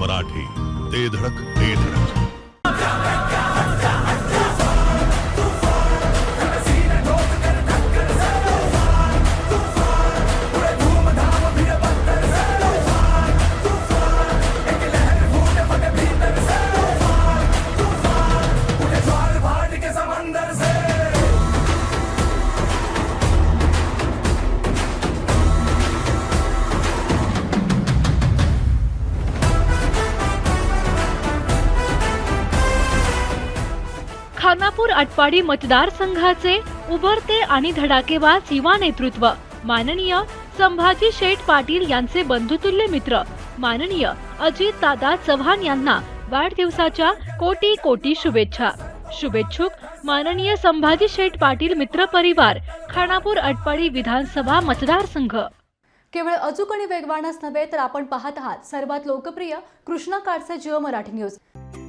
मराठी. ते धडक ते धडक. खानापूर आटपाडी मतदारसंघाचे उभरते आणि धडाकेबाज युवा नेतृत्व. माननीय संभाजी शेठ पाटील यांचे बंधुतुल्य मित्र. माननीय अजित दादा चव्हाण यांना वाढदिवसाच्या कोटी कोटी शुभेच्छा. शुभेच्छुक माननीय संभाजी शेठ पाटील मित्र परिवार खानापूर अटपाडी विधानसभा मतदारसंघ. केवळ अचूक आणि वेगवानच नव्हे तर आपण पाहत आहात सर्वात लोकप्रिय कृष्णा काडचे जिओ मराठी न्यूज.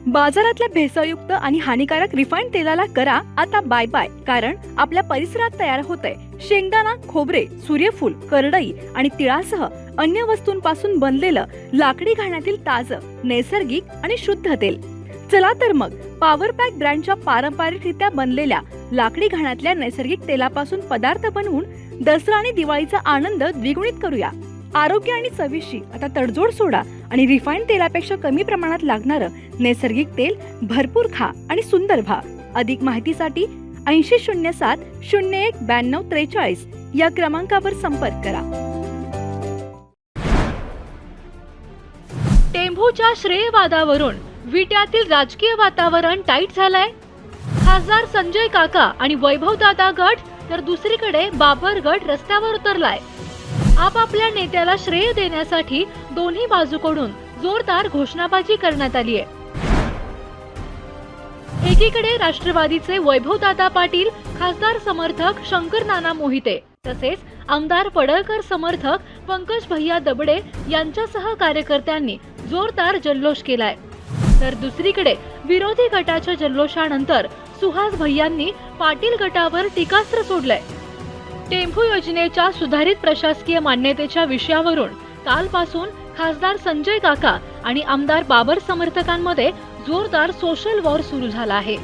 बाजारातल्या भेसळयुक्त आणि हानिकारक रिफाईंड तेलाला करा आता बाय बाय. कारण आपल्या परिसरात तयार होतंय. शेंगदाणा खोबरे सूर्यफूल करडई आणि तिळासह अन्य वस्तूंपासून बनलेलं लाकडी घाण्यातील ताजं नैसर्गिक आणि शुद्ध तेल. चला तर मग पॉवर पॅक ब्रँडच्या पारंपरिकरित्या बनलेल्या लाकडी घाण्यातल्या नैसर्गिक तेलापासून पदार्थ बनवून दसरा आणि दिवाळीचा आनंद द्विगुणित करूया. आरोग्य आणि चविशी आता तडजोड सोडा. आणि रिफाईंड तेलापेक्षा कमी प्रमाणात लागणारं नैसर्गिक तेल भरपूर खा आणि सुंदर व्हा. अधिक माहितीसाठी ऐंशी शून्य सात शून्य एक ब्याण्णव त्रेचाळीस या क्रमांकावर संपर्क करा. टेंभूच्या श्रेयवादावरून विट्यातील राजकीय वातावरण टाईट झालंय? खासदार संजय काका आणि वैभव दादा गट तर दुसरीकडे बाबर गट रस्त्यावर उतरलाय. आपापल्या नेत्याला श्रेय देण्यासाठी दोन्ही बाजूकडून जोरदार घोषणाबाजी करण्यात आली आहे. एकीकडे राष्ट्रवादीचे वैभवदादा पाटील खासदार समर्थक शंकर नाना मोहिते तसेच आमदार पडळकर समर्थक पंकज भैया दबडे यांच्यासह कार्यकर्त्यांनी जोरदार जल्लोष केलाय. तर दुसरीकडे विरोधी गटाच्या जल्लोषानंतर सुहास भैयांनी पाटील गटावर टीकास्त्र सोडलंय. टेम्पू योजनेच्या सुधारित प्रशासकीय मान्यतेच्या विषयावरून कालपासून खासदार संजय काका आणि आमदार बाबर समर्थकांमध्ये जोरदार सोशल वॉर सुरू झाला आहे.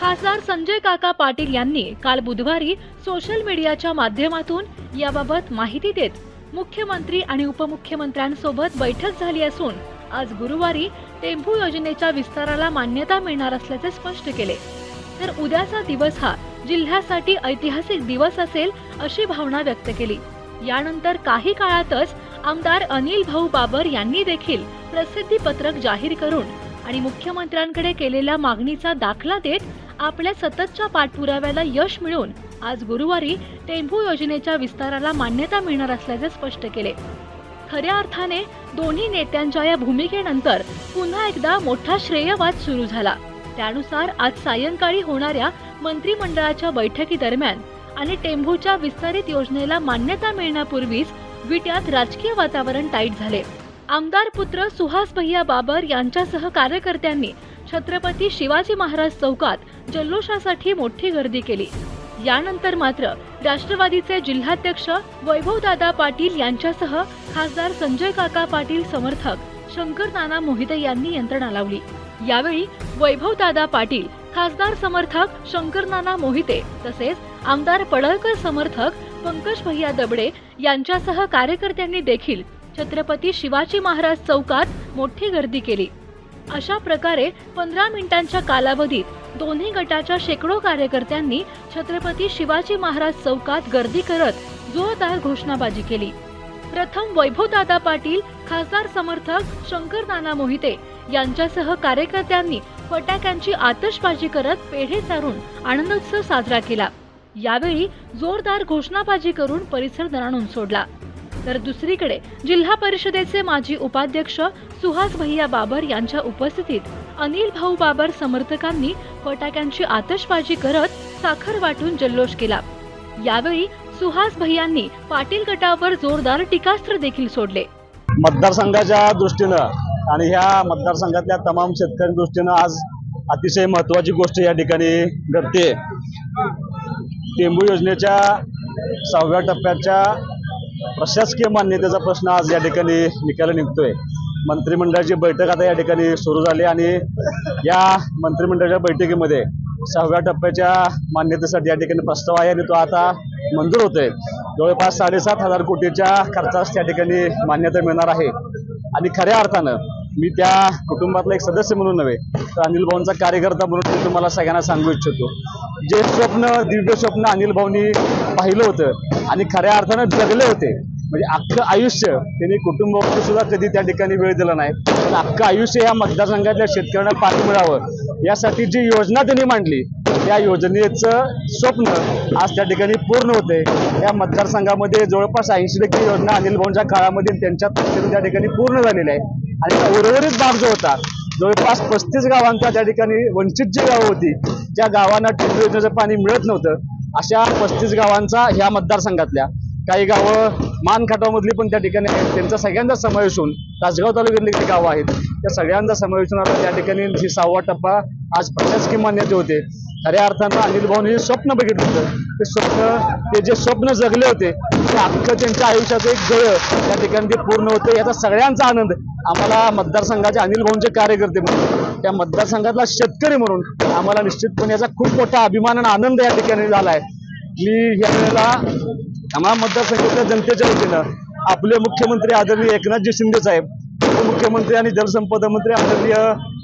खासदार संजय काका पाटील यांनी काल बुधवारी सोशल मीडियाच्या माध्यमातून याबाबत माहिती देत मुख्यमंत्री आणि उपमुख्यमंत्र्यांसोबत बैठक झाली असून आज गुरुवारी टेम्पू योजनेच्या विस्ताराला मान्यता मिळणार असल्याचे स्पष्ट केले. तर उद्याचा दिवस हा जिल्ह्यासाठी ऐतिहासिक दिवस असेल अशी भावना व्यक्त केली. यानंतर काही काळातच आमदार अनिल भाऊ बाबर यांनी देखील प्रसिद्धी पत्रक जाहीर करून आणि मुख्यमंत्र्यांकडे केलेल्या मागणीचा दाखला देत आपल्या सततच्या पाठपुराव्याला यश मिळून आज गुरुवारी टेंभू योजनेच्या विस्ताराला मान्यता मिळणार असल्याचे स्पष्ट केले. खऱ्या अर्थाने दोन्ही नेत्यांच्या या भूमिकेनंतर पुन्हा एकदा मोठा श्रेयवाद सुरू झाला. त्यानुसार आज सायंकाळी होणाऱ्या मंत्रिमंडळाच्या बैठकीदरम्यान आणि टेंभूच्या विस्तारित योजनेला मान्यता मिळण्यापूर्वीच विट्यात राजकीय वातावरण टाईट झाले. आमदार पुत्र सुहास भैया बाबर यांच्यासह कार्यकर्त्यांनी छत्रपती शिवाजी महाराज चौकात जल्लोषासाठी मोठी गर्दी केली. यानंतर मात्र राष्ट्रवादीचे जिल्हाध्यक्ष वैभवदादा पाटील यांच्यासह खासदार संजय काका पाटील समर्थक शंकर नाना मोहिते यांनी यंत्रणा लावली. यावेळी वैभवदादा पाटील खासदार समर्थक शंकर नाना मोहिते तसेच आमदार पडळकर समर्थक पंकज भैया दबडे यांच्यासह कार्यकर्त्यांनी देखील छत्रपती शिवाजी महाराज चौकात मोठी गर्दी केली. अशा प्रकारे पंधरा मिनिटांच्या कालावधीत दोन्ही गटाच्या शेकडो कार्यकर्त्यांनी छत्रपती शिवाजी महाराज चौकात गर्दी करत जोरदार घोषणाबाजी केली. प्रथम वैभवदादा पाटील खासदार समर्थक शंकर नाना मोहिते यांच्यासह कार्यकर्त्यांनी फटाक्यांची आतषबाजी करत पेढे सारून आनंदोत्सव साजरा केला. यावेळी जोरदार घोषणाबाजी करून परिसर दणाणून सोडला. तर दुसरीकडे जिल्हा परिषदेचे माजी उपाध्यक्ष सुहास भैया बाबर यांच्या उपस्थितीत अनिल भाऊ बाबर समर्थकांनी फटाक्यांची आतषबाजी करत साखर वाटून जल्लोष केला. यावेळी सुहास भैयांनी पाटील गटावर जोरदार टीकास्त्र देखील सोडले. मतदारसंघाच्या दृष्टीनं आणि ह्या मतदारसंघातल्या तमाम शेतकऱ्यांच्या दृष्टीनं आज अतिशय महत्त्वाची गोष्ट या ठिकाणी घडते. टेंबू योजनेच्या सहाव्या टप्प्याच्या प्रशासकीय मान्यतेचा प्रश्न आज या ठिकाणी निकाला निघतोय. मंत्रिमंडळाची बैठक आता या ठिकाणी सुरू झाली आणि या मंत्रिमंडळाच्या बैठकीमध्ये सहाव्या टप्प्याच्या मान्यतेसाठी या ठिकाणी प्रस्ताव आहे आणि तो आता मंजूर होतोय. जवळपास साडेसात हजार कोटीच्या खर्चास त्या ठिकाणी मान्यता मिळणार आहे. आणि खऱ्या अर्थानं मी त्या कुटुंबातला एक सदस्य म्हणून नव्हे तर अनिल भाऊंचा कार्यकर्ता म्हणून मी तुम्हाला सगळ्यांना सांगू इच्छितो. जे स्वप्न दिव्य स्वप्न अनिल भाऊंनी पाहिलं होतं आणि खऱ्या अर्थानं जगले होते म्हणजे अख्खं आयुष्य त्यांनी कुटुंबावरती सुद्धा कधी त्या ठिकाणी वेळ दिला नाही. पण अख्खं आयुष्य या मतदारसंघातल्या शेतकऱ्यांना पाणी मिळावं यासाठी जी योजना त्यांनी मांडली त्या योजनेचं स्वप्न आज त्या ठिकाणी पूर्ण होते या मतदारसंघामध्ये जवळपास ऐंशी टक्के योजना अनिल भाऊंच्या काळामध्ये त्यांच्या त्या ठिकाणी पूर्ण झालेल्या आहे आणि उर्वरित भाग जो होता जवळपास पस्तीस गावांचा त्या ठिकाणी वंचित जी गावं होती ज्या गावांना टिंब योजनेचं पाणी मिळत नव्हतं. अशा पस्तीस गावांचा ह्या मतदारसंघातल्या काही गावं मानखाटामधली पण त्या ठिकाणी आहेत. त्यांचा सगळ्यांचा समावेश होऊन तासगाव तालुक्यातली जी गावं आहेत त्या सगळ्यांचा समावेश होऊन आता त्या ठिकाणी ही सहावा टप्पा आज प्रशासकीय मान्यते होते. खऱ्या अर्थानं अनिल भाऊने जे स्वप्न बघितलं होतं. ते स्वप्न ते जे स्वप्न जगले होते ते अख्खं त्यांच्या आयुष्याचं एक गळ त्या ठिकाणी ते पूर्ण होते याचा सगळ्यांचा आनंद आम्हाला मतदारसंघाचे अनिल भाऊंचे कार्यकर्ते म्हणून त्या मतदारसंघातला शेतकरी म्हणून आम्हाला निश्चितपणे याचा खूप मोठा अभिमान आणि आनंद या ठिकाणी झाला आहे. की या वेळेला आम्हाला मतदारसंघातल्या जनतेच्या वतीनं आपले मुख्यमंत्री आदरणीय एकनाथजी शिंदे साहेब उपमुख्यमंत्री आणि जलसंपदा मंत्री आदरणीय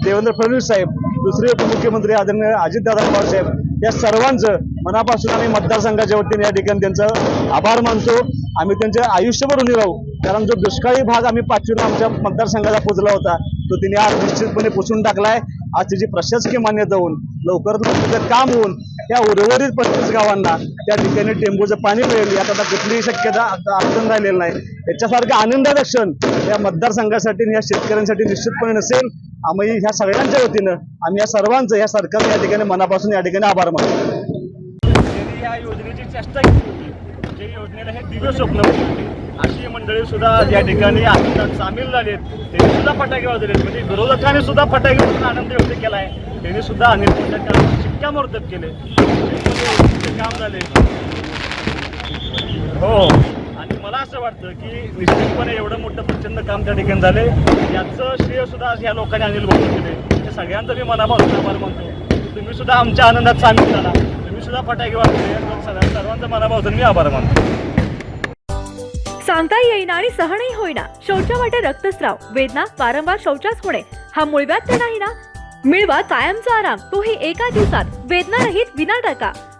देवेंद्र फडणवीस साहेब दुसरे उपमुख्यमंत्री आदरणीय अजितदादा पवार साहेब या सर्वांचं मनापासून आम्ही मतदारसंघाच्या वतीने या ठिकाणी त्यांचं आभार मानतो. आम्ही त्यांचे आयुष्यभर उनी राहू. कारण जो दुष्काळी भाग आम्ही पाचवीला आमच्या मतदारसंघाला पोचला होता तो तिने आज निश्चितपणे पुसून टाकलाय. आज त्याची प्रशासकीय मान्यता होऊन लवकरात लवकर त्याचं काम होऊन त्या उर्वरित पस्तीस गावांना त्या ठिकाणी टेंबूचं पाणी मिळेल यात आता कुठलीही शक्यता अडचण राहिलेली नाही. याच्यासारखं आनंदाचा क्षण या मतदारसंघासाठी या शेतकऱ्यांसाठी निश्चितपणे नसेल. आम्ही ह्या सगळ्यांच्या वतीनं आम्ही या सर्वांचं या सरकारने या ठिकाणी मनापासून या ठिकाणी आभार मानतो. त्यांनी योजनेची चेष्टा केली होती जे योजनेला हे दिव्य स्वप्न होते. अशी मंडळी सुद्धा या ठिकाणी आनंदात सामील झालेत. त्यांनी सुद्धा फटाके वाजवले म्हणजे विरोधकांनी सुद्धा फटाके आनंद व्यक्त केला आहे त्यांनी सुद्धा अनेक मोठ्या शिक्कामोर्तब केले. काम झाले. हो. असं वाटतं की निश्चितपणे एवढं मोठं प्रचंड काम त्या ठिकाणी झाले याचं श्रेय सुद्धा आज या लोकांनी अनिल भाऊ केले म्हणजे सगळ्यांचं मी मनापासून आभार मानतो. तुम्ही सुद्धा आमच्या आनंदात सामील झाला. तुम्ही सुद्धा फटाके वाटले सर्वांचं मनापासून मी आभार मानतो. सांगता येईना आणि सहनही होईना. शौचावाटे रक्तस्राव. वेदना वारंवार शौचास होणे. हा मुळव्यात तर नाही ना? मिळवा कायमचा आराम. तोही एका दिवसात. वेदनारहित विना टाका